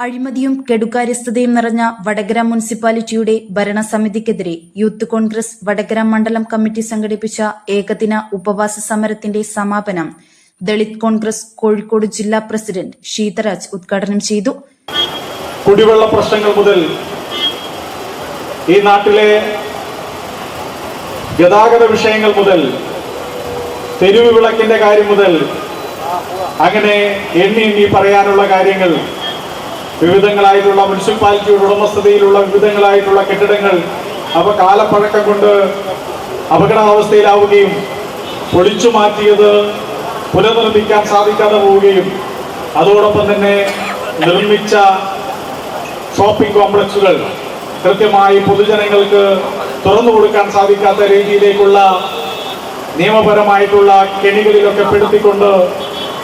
അഴിമതിയും കെടുകാര്യസ്ഥതയും നിറഞ്ഞ വടകര മുനിസിപ്പാലിറ്റിയുടെ ഭരണസമിതിക്കെതിരെ യൂത്ത് കോൺഗ്രസ് വടകര മണ്ഡലം കമ്മിറ്റി സംഘടിപ്പിച്ച ഏകദിന ഉപവാസ സമരത്തിന്റെ സമാപനം ദളിത് കോൺഗ്രസ് കോഴിക്കോട് ജില്ലാ പ്രസിഡന്റ് ഷീതരാജ് ഉദ്ഘാടനം ചെയ്തു. കുടിവെള്ള പ്രശ്നങ്ങൾ മുതൽ ഈ നാട്ടിലെ ഗതാഗത വിഷയങ്ങൾ മുതൽ തെരുവ് വിളക്കിന്റെ കാര്യം മുതൽ അങ്ങനെ എണ്ണി എണ്ണി പറയാനുള്ള കാര്യങ്ങൾ വിവിധങ്ങളായിട്ടുള്ള മുനിസിപ്പാലിറ്റിയുടെ ഉടമസ്ഥതയിലുള്ള വിവിധങ്ങളായിട്ടുള്ള കെട്ടിടങ്ങൾ അവ കാലപ്പഴക്കം കൊണ്ട് അപകടാവസ്ഥയിലാവുകയും പൊളിച്ചു മാറ്റിയത് പുനർനിർമ്മിക്കാൻ സാധിക്കാതെ പോവുകയും അതോടൊപ്പം തന്നെ നിർമ്മിച്ച ഷോപ്പിംഗ് കോംപ്ലക്സുകൾ കൃത്യമായി പൊതുജനങ്ങൾക്ക് തുറന്നു കൊടുക്കാൻ സാധിക്കാത്ത രീതിയിലേക്കുള്ള നിയമപരമായിട്ടുള്ള കെണികളിലൊക്കെ പെടുത്തിക്കൊണ്ട്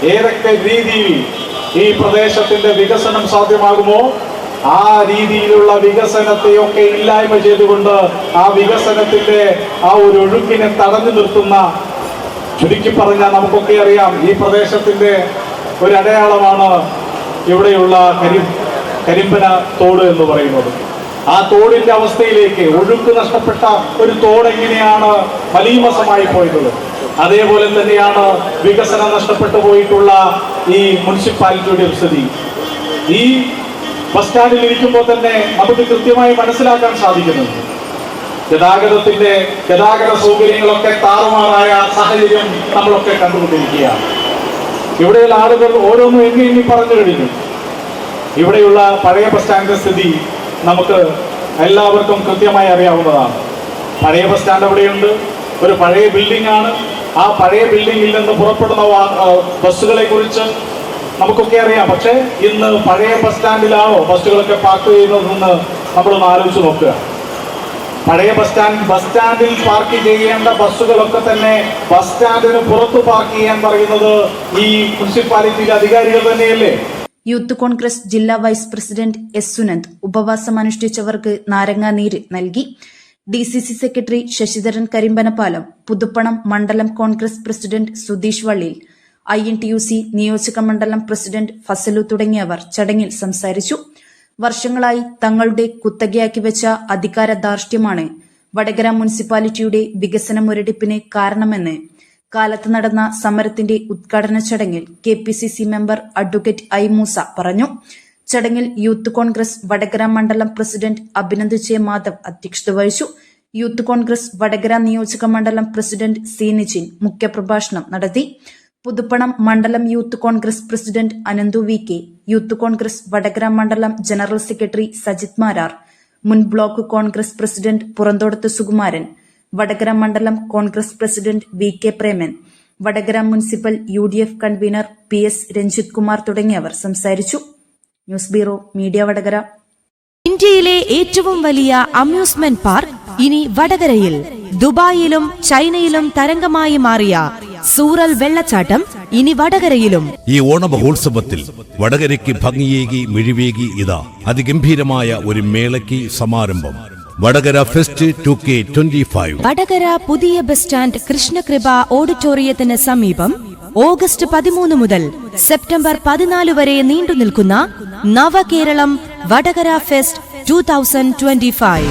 ഏതൊക്കെ രീതിയിൽ ഈ പ്രദേശത്തിന്റെ വികസനം സാധ്യമാകുമോ? ആ രീതിയിലുള്ള വികസനത്തെയൊക്കെ ഇല്ലായ്മ ചെയ്തുകൊണ്ട് ആ വികസനത്തിന്റെ ആ ഒരു ഒഴുക്കിനെ തടഞ്ഞു നിർത്തുന്ന ചുരുക്കി പറഞ്ഞാൽ നമുക്കൊക്കെ അറിയാം ഈ പ്രദേശത്തിന്റെ ഒരു അടയാളമാണ് ഇവിടെയുള്ള കരി കരിമ്പന തോട് എന്ന് പറയുന്നത്. ആ തോടിന്റെ അവസ്ഥയിലേക്ക് ഒഴുക്ക് നഷ്ടപ്പെട്ട ഒരു തോട് എങ്ങനെയാണ് മലീമസമായി പോയത്? അതേപോലെ തന്നെയാണ് വികസനം നഷ്ടപ്പെട്ടു പോയിട്ടുള്ള ഈ മുനിസിപ്പാലിറ്റിയുടെ സ്ഥിതി. ഈ ബസ് സ്റ്റാൻഡിൽ ഇരിക്കുമ്പോൾ തന്നെ നമുക്ക് കൃത്യമായി മനസ്സിലാക്കാൻ സാധിക്കുന്നുണ്ട് ഗതാഗതത്തിന്റെ ഗതാഗത സൗകര്യങ്ങളൊക്കെ താറുമാറായ സാഹചര്യം നമ്മളൊക്കെ കണ്ടുകൊണ്ടിരിക്കുകയാണ്. ഇവിടെയുള്ള ആളുകൾ ഓരോന്നും എങ്ങി എങ്ങി പറഞ്ഞു കഴിഞ്ഞു. ഇവിടെയുള്ള പഴയ ബസ് സ്റ്റാൻഡിന്റെ സ്ഥിതി നമുക്ക് എല്ലാവർക്കും കൃത്യമായി അറിയാവുന്നതാണ്. പഴയ ബസ് സ്റ്റാൻഡ് അവിടെയുണ്ട്. ഒരു പഴയ ബിൽഡിംഗ് ആണ്. ആ പഴയ ബിൽഡിംഗിൽ നിന്ന് പുറപ്പെടുന്ന ബസ്സുകളെ കുറിച്ച് നമുക്കൊക്കെ അറിയാം. പക്ഷേ ഇന്ന് പഴയ ബസ് സ്റ്റാൻഡിലാണോ ബസ്സുകളൊക്കെ പാർക്ക് ചെയ്യുന്നതെന്ന് നമ്മളൊന്ന് ആലോചിച്ച് നോക്കുക. പഴയ ബസ് സ്റ്റാൻഡ് ബസ് സ്റ്റാൻഡിൽ പാർക്ക് ചെയ്യേണ്ട ബസ്സുകളൊക്കെ തന്നെ ബസ് സ്റ്റാൻഡിന് പുറത്ത് പാർക്ക് ചെയ്യാൻ പറയുന്നത് ഈ മുനിസിപ്പാലിറ്റിയിലെ അധികാരികൾ തന്നെയല്ലേ? യൂത്ത് കോൺഗ്രസ് ജില്ലാ വൈസ് പ്രസിഡന്റ് എസ് സുനന്ദ് ഉപവാസം അനുഷ്ഠിച്ചവർക്ക് നാരങ്ങാനീര് നൽകി. D C C secretary Sasidharan Karimbanapalam Puthuppanam മണ്ഡലം Congress president Sudheesh Vallil I N T U C നിയോജക മണ്ഡലം പ്രസിഡന്റ് ഫസലു തുടങ്ങിയവർ ചടങ്ങിൽ സംസാരിച്ചു. വർഷങ്ങളായി തങ്ങളുടെ കുത്തകയാക്കി വെച്ച അധികാര ധാർഷ്ട്യമാണ് വടകര മുനിസിപ്പാലിറ്റിയുടെ വികസന മുരടിപ്പിന് കാരണമെന്ന് കാലത്ത് നടന്ന സമരത്തിന്റെ ഉദ്ഘാടന ചടങ്ങിൽ K member advocate I Moosa പറഞ്ഞു. ചടങ്ങിൽ യൂത്ത് കോൺഗ്രസ് വടകര മണ്ഡലം പ്രസിഡന്റ് അഭിനന്ദ് ജെ മാധവ് അധ്യക്ഷത വഹിച്ചു. യൂത്ത് കോൺഗ്രസ് വടകര നിയോജക മണ്ഡലം പ്രസിഡന്റ് സി നിജിൻ മുഖ്യപ്രഭാഷണം നടത്തി. പുതുപ്പണം മണ്ഡലം youth Congress president Ananthu V K youth Congress Vadakara മണ്ഡലം ജനറൽ സെക്രട്ടറി സജിത് മാരാർ മുൻ block Congress president Puranthodath Sukumaran Vadakara മണ്ഡലം Congress president V K Preman Vadakara municipal U D F convener P S Ranjith Kumar തുടങ്ങിയവർ സംസാരിച്ചു. News bureau media Vadakara. ഇന്ത്യയിലെ ഏറ്റവും വലിയ amusement park ഇനി വടകരയിൽ. ദുബായിലും ചൈനയിലും തരംഗമായി മാറിയ സൂറൽ വെള്ളച്ചാട്ടം ഇനി വടകരയിലും. ഈ ഓണമഹോത്സവത്തിൽ വടകരയ്ക്ക് ഭംഗിയേകി മിഴിവേകി ഇതാ അതിഗംഭീരമായ ഒരു മേളയ്ക്ക് സമാരംഭം. Vadakara fest two K twenty five. Vadakara പുതിയ ബസ് സ്റ്റാൻഡ് കൃഷ്ണകൃപ ഓഡിറ്റോറിയത്തിന് സമീപം ഓഗസ്റ്റ് പതിമൂന്ന് മുതൽ സെപ്റ്റംബർ പതിനാല് വരെ നീണ്ടു നിൽക്കുന്ന Navakeralam Vadakara fest two thousand twenty five.